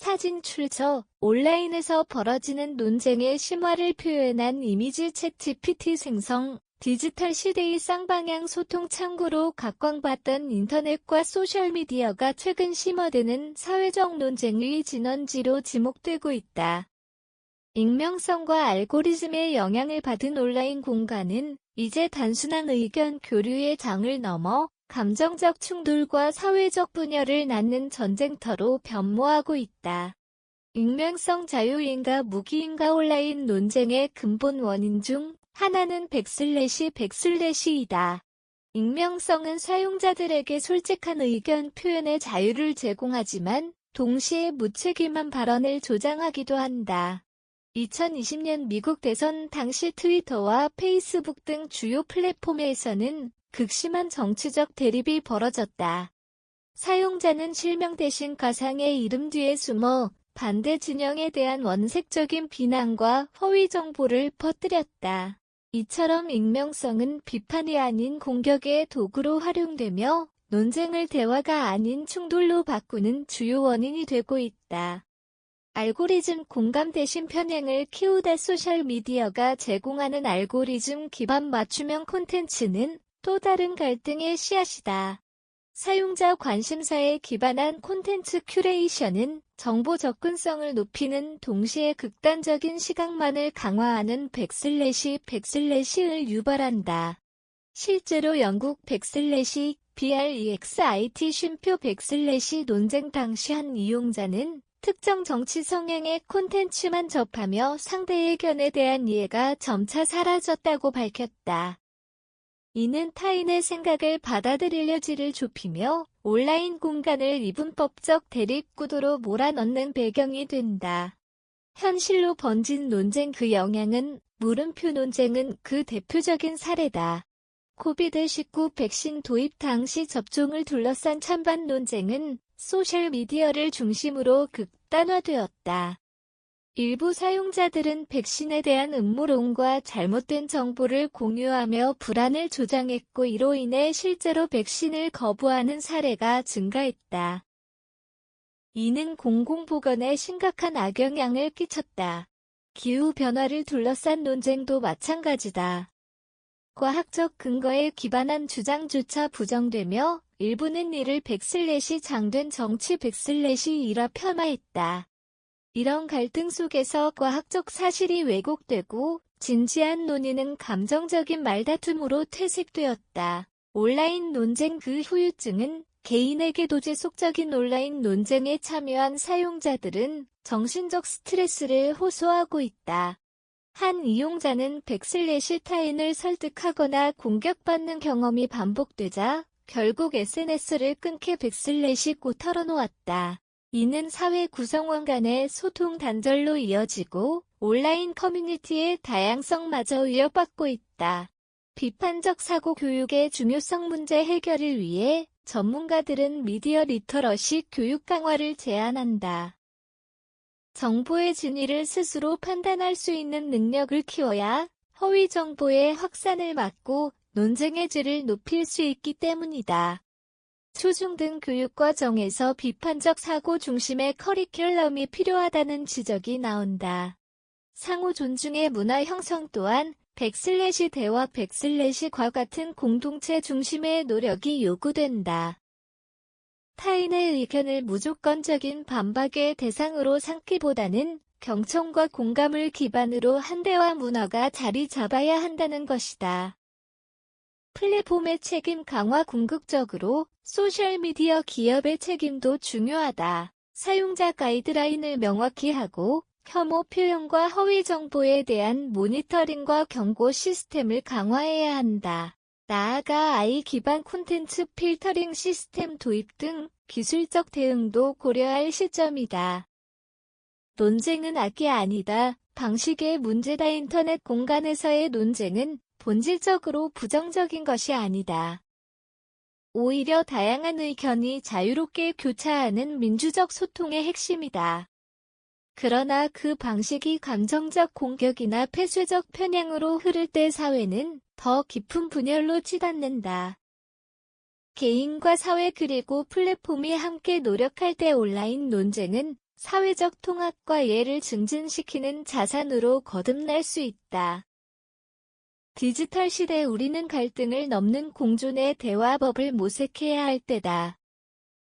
사진 출처 온라인에서 벌어지는 논쟁의 심화를 표현한 이미지 챗 GPT 생성 디지털 시대의 쌍방향 소통 창구로 각광받던 인터넷과 소셜미디어가 최근 심화되는 사회적 논쟁의 진원지로 지목되고 있다. 익명성과 알고리즘의 영향을 받은 온라인 공간은 이제 단순한 의견 교류의 장을 넘어 감정적 충돌과 사회적 분열을 낳는 전쟁터로 변모하고 있다. 익명성 자유인가 무기인가 온라인 논쟁의 근본 원인 중 하나는 백슬래시 백슬래시이다. 익명성은 사용자들에게 솔직한 의견 표현의 자유를 제공하지만 동시에 무책임한 발언을 조장하기도 한다. 2020년 미국 대선 당시 트위터와 페이스북 등 주요 플랫폼에서는 극심한 정치적 대립이 벌어졌다. 사용자는 실명 대신 가상의 이름 뒤에 숨어 반대 진영에 대한 원색적인 비난과 허위 정보를 퍼뜨렸다. 이처럼 익명성은 비판이 아닌 공격의 도구로 활용되며 논쟁을 대화가 아닌 충돌로 바꾸는 주요 원인이 되고 있다. 알고리즘 공감 대신 편향을 키우다 소셜미디어가 제공하는 알고리즘 기반 맞춤형 콘텐츠는 또 다른 갈등의 씨앗이다. 사용자 관심사에 기반한 콘텐츠 큐레이션은 정보 접근성을 높이는 동시에 극단적인 시각만을 강화하는 백슬래시 백슬래시를 유발한다. 실제로 영국 백슬래시 BREXIT 쉼표 백슬래시 논쟁 당시 한 이용자는 특정 정치 성향의 콘텐츠만 접하며 상대의 견에 대한 이해가 점차 사라졌다고 밝혔다. 이는 타인의 생각을 받아들일 여지를 좁히며 온라인 공간을 이분법적 대립구도로 몰아넣는 배경이 된다. 현실로 번진 논쟁 그 영향은 물음표 논쟁은 그 대표적인 사례다. 코비드19 백신 도입 당시 접종을 둘러싼 찬반 논쟁은 소셜미디어를 중심으로 극단화되었다. 일부 사용자들은 백신에 대한 음모론과 잘못된 정보를 공유하며 불안을 조장했고 이로 인해 실제로 백신을 거부하는 사례가 증가했다. 이는 공공보건에 심각한 악영향을 끼쳤다. 기후변화를 둘러싼 논쟁도 마찬가지다. 과학적 근거에 기반한 주장조차 부정되며 일부는 이를 백슬렛이 장된 정치 백슬렛이이라 폄하했다. 이런 갈등 속에서 과학적 사실이 왜곡되고 진지한 논의는 감정적인 말다툼으로 퇴색되었다. 온라인 논쟁 그 후유증은 개인에게도 지속적인 온라인 논쟁에 참여한 사용자들은 정신적 스트레스를 호소하고 있다. 한 이용자는 백슬래시 타인을 설득하거나 공격받는 경험이 반복되자 결국 SNS를 끊게 백슬래시 고 털어놓았다. 이는 사회 구성원 간의 소통 단절로 이어지고 온라인 커뮤니티의 다양성마저 위협받고 있다. 비판적 사고 교육의 중요성 문제 해결을 위해 전문가들은 미디어 리터러시 교육 강화를 제안한다. 정보의 진위를 스스로 판단할 수 있는 능력을 키워야 허위 정보의 확산을 막고 논쟁의 질을 높일 수 있기 때문이다. 초중등 교육 과정에서 비판적 사고 중심의 커리큘럼이 필요하다는 지적이 나온다. 상호 존중의 문화 형성 또한 백슬래시 대화 백슬래시과 같은 공동체 중심의 노력이 요구된다. 타인의 의견을 무조건적인 반박의 대상으로 삼기보다는 경청과 공감을 기반으로 한대화 문화가 자리 잡아야 한다는 것이다. 플랫폼의 책임 강화 궁극적으로 소셜미디어 기업의 책임도 중요하다. 사용자 가이드라인을 명확히 하고 혐오 표현과 허위 정보에 대한 모니터링과 경고 시스템을 강화해야 한다. 나아가 아이 기반 콘텐츠 필터링 시스템 도입 등 기술적 대응도 고려할 시점이다. 논쟁은 악이 아니다. 방식의 문제다. 인터넷 공간에서의 논쟁은 본질적으로 부정적인 것이 아니다. 오히려 다양한 의견이 자유롭게 교차하는 민주적 소통의 핵심이다. 그러나 그 방식이 감정적 공격이나 폐쇄적 편향으로 흐를 때 사회는 더 깊은 분열로 치닫는다. 개인과 사회 그리고 플랫폼이 함께 노력할 때 온라인 논쟁은 사회적 통합과 예를 증진시키는 자산으로 거듭날 수 있다. 디지털 시대 우리는 갈등을 넘는 공존의 대화법을 모색해야 할 때다.